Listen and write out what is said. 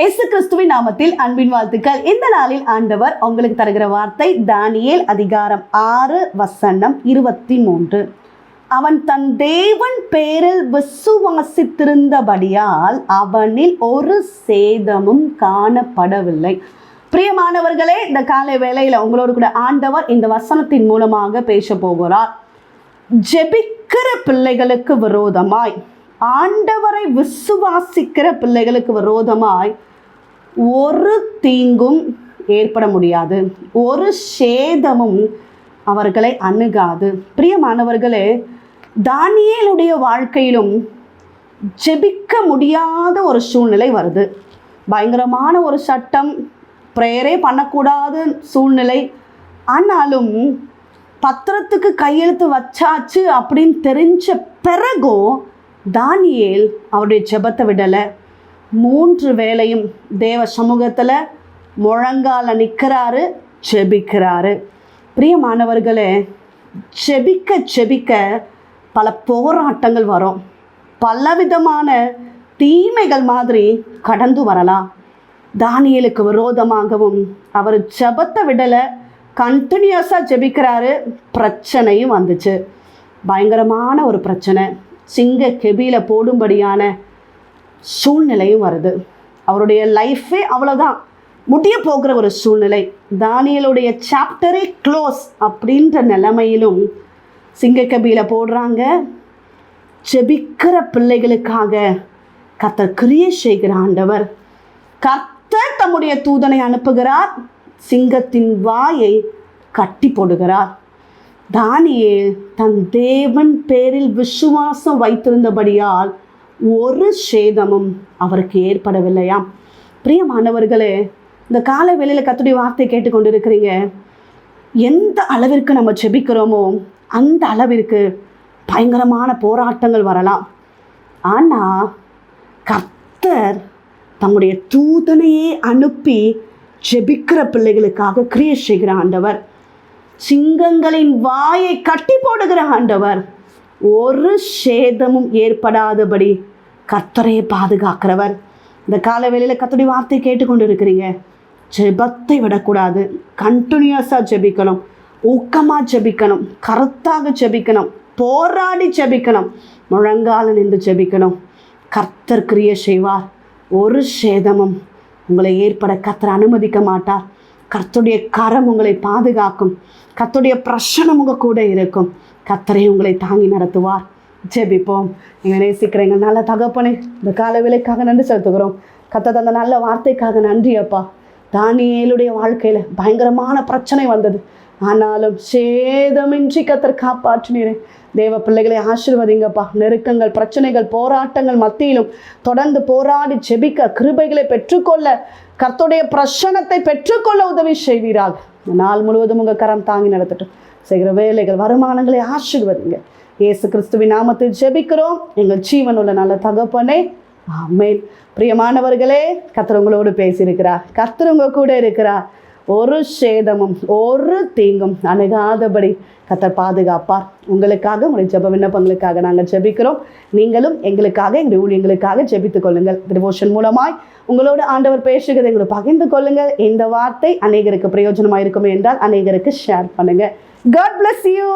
இயேசு கிறிஸ்துவின் நாமத்தில் அன்பின் வாழ்த்துக்கள். இந்த நாளில் ஆண்டவர் உங்களுக்கு தருகிற வார்த்தை தானியேல் அதிகாரம் ஆறு வசனம் இருபத்தி மூன்று அவன் தன் தேவன் பேரில் விசுவாசித்திருந்தபடியால் அவனில் ஒரு சேதமும் காணப்படவில்லை. பிரியமானவர்களே இந்த காலை வேளையில் உங்களோடு கூட ஆண்டவர் இந்த வசனத்தின் மூலமாக பேச போகிறார். ஜெபிக்கிற பிள்ளைகளுக்கு விரோதமாய். ஆண்டவரை விசுவாசிக்கிற பிள்ளைகளுக்கு விரோதமாய் ஒரு தீங்கும் ஏற்பட முடியாது. ஒரு சேதமும் அவர்களை அணுகாது. பிரியமானவர்களே தானியலுடைய வாழ்க்கையிலும் ஜெபிக்க முடியாத ஒரு சூழ்நிலை வருது. பயங்கரமான ஒரு சட்டம் ப்ரேயரே பண்ணக்கூடாத சூழ்நிலை. ஆனாலும் பத்திரத்துக்கு கையெழுத்து வச்சாச்சு அப்படின்னு தெரிஞ்ச பிறகும் தானியேல் அவருடைய ஜெபத்தை விடலை. மூன்று வேளையும் தேவ சமூகத்தில் முழங்கால நிற்கிறாரு ஜெபிக்கிறாரு. பிரியமானவர்களே ஜெபிக்க ஜெபிக்க பல போராட்டங்கள் வரும். பலவிதமான தீமைகள் மாதிரி கடந்து வரலாம். தானியலுக்கு விரோதமாகவும் அவர் ஜெபத்தை விடலை கண்டினியூஸாக ஜெபிக்கிறாரு பிரச்சனையும் வந்துச்சு. பயங்கரமான ஒரு பிரச்சனை. சிங்க கெபியில் போடும்படியான சூழ்நிலையும் வருது. அவருடைய லைஃபே அவ்வளோதான் முடிய போகிற ஒரு சூழ்நிலை. தானியலுடைய சாப்டரே க்ளோஸ் அப்படின்ற நிலைமையிலும் சிங்கக்கபியில் போடுறாங்க. செபிக்கிற பிள்ளைகளுக்காக கத்தர் கிரியை செய்கிற ஆண்டவர். கர்த்தர் தம்முடைய தூதனை அனுப்புகிறார். சிங்கத்தின் வாயை கட்டி போடுகிறார். தானியேல் தன் தேவன் பேரில் விசுவாசம் வைத்திருந்தபடியால் ஒரு சேதமும் அவருக்கு ஏற்படவில்லையாம். பிரியமானவர்களே இந்த கால வேளையில் கத்துடைய வார்த்தை கேட்டுக்கொண்டிருக்கிறீங்க. எந்த அளவிற்கு நம்ம ஜெபிக்கிறோமோ அந்த அளவிற்கு பயங்கரமான போராட்டங்கள் வரலாம். ஆனால் கர்த்தர் தம்முடைய தூதனையே அனுப்பி ஜெபிக்கிற பிள்ளைகளுக்காக கிரியை செய்கிற ஆண்டவர். சிங்கங்களின் வாயை கட்டி போடுகிற ஆண்டவர். ஒரு சேதமும் ஏற்படாதபடி கத்தரையை பாதுகாக்கிறவர். இந்த காலவேளையில் கர்த்தருடைய வார்த்தை கேட்டுக்கொண்டு இருக்கிறீங்க ஜெபத்தை விடக்கூடாது. கண்டினியூஸாக ஜெபிக்கணும். ஊக்கமாக ஜெபிக்கணும். கருத்தாக ஜெபிக்கணும். போராடி ஜெபிக்கணும். முழங்கால நின்று ஜெபிக்கணும். கர்த்தர் கிரிய செய்வார். ஒரு சேதமும் உங்களை ஏற்பட கர்த்தர் அனுமதிக்க மாட்டார். கர்த்தருடைய கரம் உங்களை பாதுகாக்கும். கத்துடைய பிரச்சனை உங்கள் கூட இருக்கும். கத்தரை உங்களை தாங்கி நடத்துவார். ஜெபிப்போம். எங்கள் நேசிக்கிறேன் எங்கள் நல்ல தகப்பனே இந்த கால விலைக்காக நன்றி செலுத்துகிறோம். கத்த தந்த நல்ல வார்த்தைக்காக நன்றி அப்பா. தானியலுடைய வாழ்க்கையில் பயங்கரமான பிரச்சனை வந்தது. ஆனாலும் சேதமின்றி கத்தர் காப்பாற்றினேன் தேவ பிள்ளைகளை ஆசிர்வதிங்கப்பா. நெருக்கங்கள் பிரச்சனைகள் போராட்டங்கள் மத்தியிலும் தொடர்ந்து போராடி ஜெபிக்க கிருபைகளை பெற்றுக்கொள்ள கத்துடைய பிரசனத்தை பெற்றுக்கொள்ள உதவி செய்வீராக. நாள் முழுவதும் உங்கள் கரம் தாங்கி நடத்தட்டும். செய்கிற வேலைகள் வருமானங்களை ஆசிர்வதிங்க. இயேசு கிறிஸ்துவின் நாமத்தில் ஜெபிக்கிறோம். எங்கள் ஜீவன் உள்ள நல்ல தகப்பனே ஆமேன். பிரியமானவர்களே கத்திரவங்களோடு பேசியிருக்கிறார். கத்திரவங்க கூட இருக்கிறார். ஒரு சேதமும் ஒரு தீங்கும் அணுகாதபடி கத்தர் பாதுகாப்பார். உங்களுக்காக உங்களுடைய ஜெப விண்ணப்பங்களுக்காக நாங்கள் ஜெபிக்கிறோம். நீங்களும் எங்களுக்காக எங்களுடைய ஊழியங்களுக்காக ஜெபித்துக் கொள்ளுங்கள். டிவோஷன் மூலமாய் உங்களோட ஆண்டவர் பேசுகிறதை எங்களை பகிர்ந்து கொள்ளுங்கள். இந்த வார்த்தை அநேகருக்கு பிரயோஜனமாக இருக்குமே என்றால் அநேகருக்கு ஷேர் பண்ணுங்கள் காட் பிளஸ் யூ